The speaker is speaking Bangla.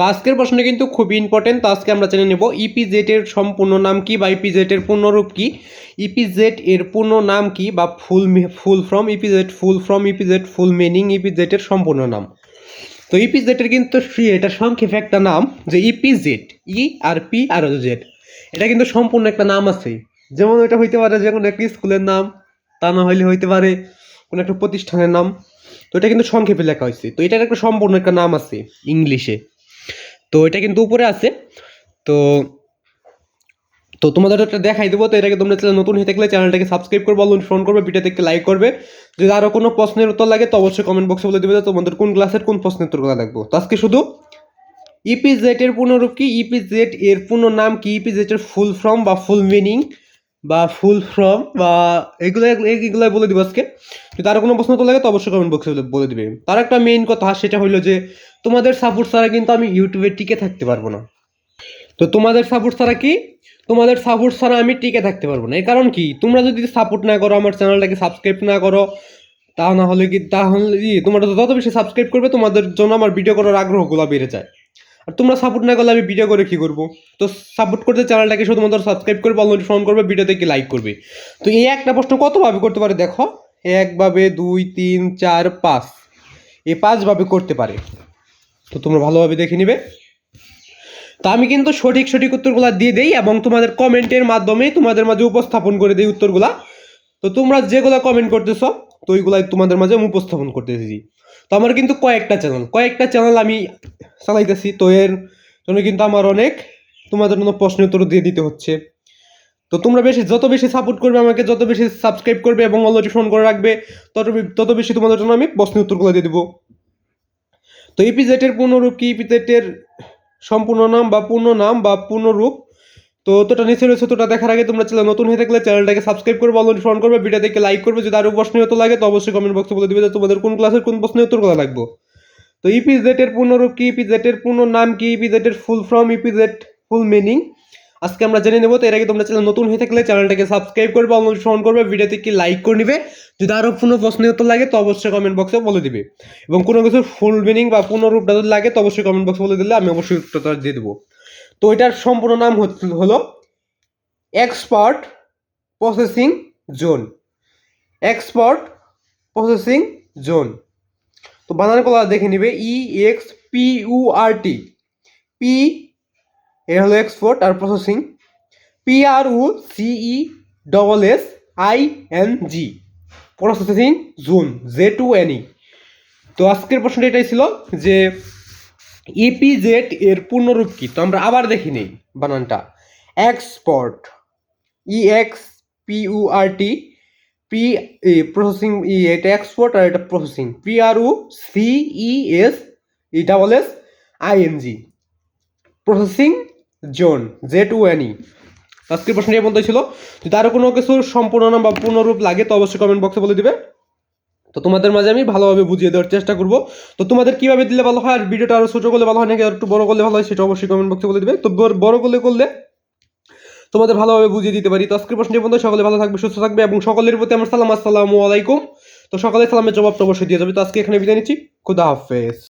তো আজকের প্রশ্নটা কিন্তু খুবই ইম্পর্টেন্ট তো আজকে আমরা জেনে নেব ইপিজেড এর সম্পূর্ণ নাম কি বা ইপিজেড এর পূর্ণরূপ কি? ইপিজেড এর পূর্ণ নাম কি বা full full form EPZ full form EPZ full meaning EPZ এর সম্পূর্ণ নাম? তো ইপিজেড এর কিন্তু এটা সংক্ষেপে একটা নাম যে ইপিজেড ই আর পি আর জেড এটা কিন্তু সম্পূর্ণ একটা নাম আছে। যেমন এটা হইতে পারে যে কোনো একটা স্কুলের নাম, তা না হইলে হইতে পারে কোনো একটা প্রতিষ্ঠানের নাম। তো এটা কিন্তু সংক্ষেপে লেখা হয়েছে তো এটার একটা সম্পূর্ণ একটা নাম আছে ইংলিশে। তো এটা কিন্তু উপরে আছে। তো তো তোমাদের একটা দেখাই দেবো। তো এটাকে তোমরা নতুন হয়ে থাকলে চ্যানেলটাকে সাবস্ক্রাইব করব ফোন করবে ভিডিও দেখতে লাইক করবে। যদি আরও কোনো প্রশ্নের উত্তর লাগে তো অবশ্যই কমেন্ট বক্সে বলে দেবে তোমাদের কোন ক্লাসের কোন প্রশ্নের উত্তর কথা লাগবে। তো আজকে শুধু ইপিজেড এর পূর্ণরূপ কি? ইপিজেড এর পূর্ণ নাম কি? ইপিজেড এর ফুল ফর্ম বা ফুল মিনিং বা ফুল ফর্ম বা এগুলো এগুলো বলে দিব আজকে। যদি আরও কোনো প্রশ্ন তো লাগে, তো অবশ্যই কমেন্ট বক্সে বলে দিবে। তার একটা মেইন কথা সেটা হলো যে, তোমাদের সাপোর্ট ছাড়া কিন্তু আমি ইউটিউবে টিকে থাকতে পারব না। তো তোমাদের সাপোর্ট ছাড়া কি? তোমাদের সাপোর্ট ছাড়া আমি টিকে থাকতে পারব না। এই কারণ কি? তোমরা যদি সাপোর্ট না করো, আমার চ্যানেলটাকে সাবস্ক্রাইব না করো, তা না হলে কি তাহলে তোমরা যত বেশি সাবস্ক্রাইব করবে, তোমাদের জন্য আমার ভিডিও করার আগ্রহগুলো বেড়ে যায়। আর তোমরা সাপোর্ট না করলে আমি ভিডিও করে কী করব? তো সাপোর্ট করতে চ্যানেলটাকে শুধুমাত্র সাবস্ক্রাইব করবে অলরেডি ফোন করবে ভিডিওতে কি লাইক করবে। তো এই একটা প্রশ্ন কতভাবে করতে পারে দেখো? একভাবে, দুই, তিন, চার, পাঁচ। এই পাঁচভাবে করতে পারে। তো তোমরা ভালোভাবে দেখে নিবে। তো আমি কিন্তু সঠিক সঠিক উত্তরগুলো দিয়ে দেই এবং তোমাদের কমেন্টের মাধ্যমে তোমাদের মাঝে উপস্থাপন করে দিই উত্তরগুলা। তো তোমরা যেগুলো কমেন্ট করতেছ, তো ওইগুলাই তোমাদের মাঝে আমি উপস্থাপন করতেছি। তো আমার কিন্তু কয়েকটা চ্যানেল কয়েকটা চ্যানেল আমি চালাইতেছি। তো এর জন্য কিন্তু আমার অনেক তোমাদের জন্য প্রশ্নের উত্তর দিয়ে দিতে হচ্ছে। তো তোমরা বেশি, যত বেশি সাপোর্ট করবে আমাকে, যত বেশি সাবস্ক্রাইব করবে এবং অলরেডি ফোন করে রাখবে, তত তত বেশি তোমাদের জন্য আমি প্রশ্নের উত্তরগুলো দিয়ে দেবো। তো ইপিজেটের পূর্ণরূপ কি? ইপিজেটের সম্পূর্ণ নাম বা পূর্ণ নাম বা পূর্ণরূপ তো তোটা নিচে রয়েছে দেখার আগে তোমরা চ্যানেল নতুন হয়ে থাকলে চ্যানেলটাকে সাবস্ক্রাইব করবে অলরেডি ফোন করবে ভিডিও দেখে লাইক করবে, যদি আরও প্রশ্নের উত্তর লাগে তো অবশ্যই কমেন্ট বক্সে বলে দিবে যে তোমাদের কোন ক্লাসের কোন প্রশ্নের উত্তরগুলো লাগবে। তো ইপিজেটের পূর্ণরূপ কি? ইপিজেটের পূর্ণ নাম কি? ইপিজেটের full form EPZ full meaning আজকে আমরা জেনে নেব, তো এর আগে তোমরা চ্যানেল নতুন হয়ে থাকলে চ্যানেলটাকে সাবস্ক্রাইব করবে ফোন করবে ভিডিওতে কি লাইক করে নিবে, যদি আরও কোনো প্রশ্নের উত্তর লাগে তো অবশ্যই কমেন্ট বক্সে বলে দিবে। এবং কোনো কিছু ফুল মিনিং বা পূর্ণরূপটা যদি লাগে তো অবশ্যই কমেন্ট বক্সে বলে দিলে আমি অবশ্যই উত্তরটা দিয়ে দেবো। তো এটার সম্পূর্ণ নাম হলো export processing zone export processing zone তো বানান কলা দেখে নিবে E X P U R T P এ হলো export R processing P R U C E double S I N G processing zone Z two N E তো আজকের প্রশ্নটা এটাই ছিল যে ইপিজেড এর পূর্ণরূপ কি? তো আমরা আবার দেখি নেই বানানটা। Export E X P U R T P processing E, এটা এক্সপোর্ট আর এটা processing P R U C E S E double S I N G processing zone Z two N E আজকের প্রশ্ন এই পর্যন্ত ছিল। যদি আরও কোনো কিছুর সম্পূর্ণ নাম বা পূর্ণরূপ লাগে, তো অবশ্যই কমেন্ট বক্সে বলে দিবে। তো তোমাদের মাঝে আমি ভালোভাবে বুঝিয়ে দেওয়ার চেষ্টা করব। তো তোমাদের কীভাবে দিলে ভালো হয়? আর ভিডিওটা আরও ছোটো করলে ভালো হয় নাকি আর একটু বড় করলে ভালো হয় সেটা অবশ্যই কমেন্ট বক্সে বলে দিবে। তো বড়- করলে করলে তোমাদের ভালোভাবে বুঝিয়ে দিতে পারি। তো আজকের প্রশ্ন পর্যন্ত সকলে ভালো থাকবে, সুস্থ থাকবে এবং সকলের প্রতি আমার সালাম। আসসালামু আলাইকুম। তো সকালে সালামের জবাবটা অবশ্যই দিয়ে যাবে। তো আজকে এখানে বিদায় নিচ্ছি। খুদা হাফেজ।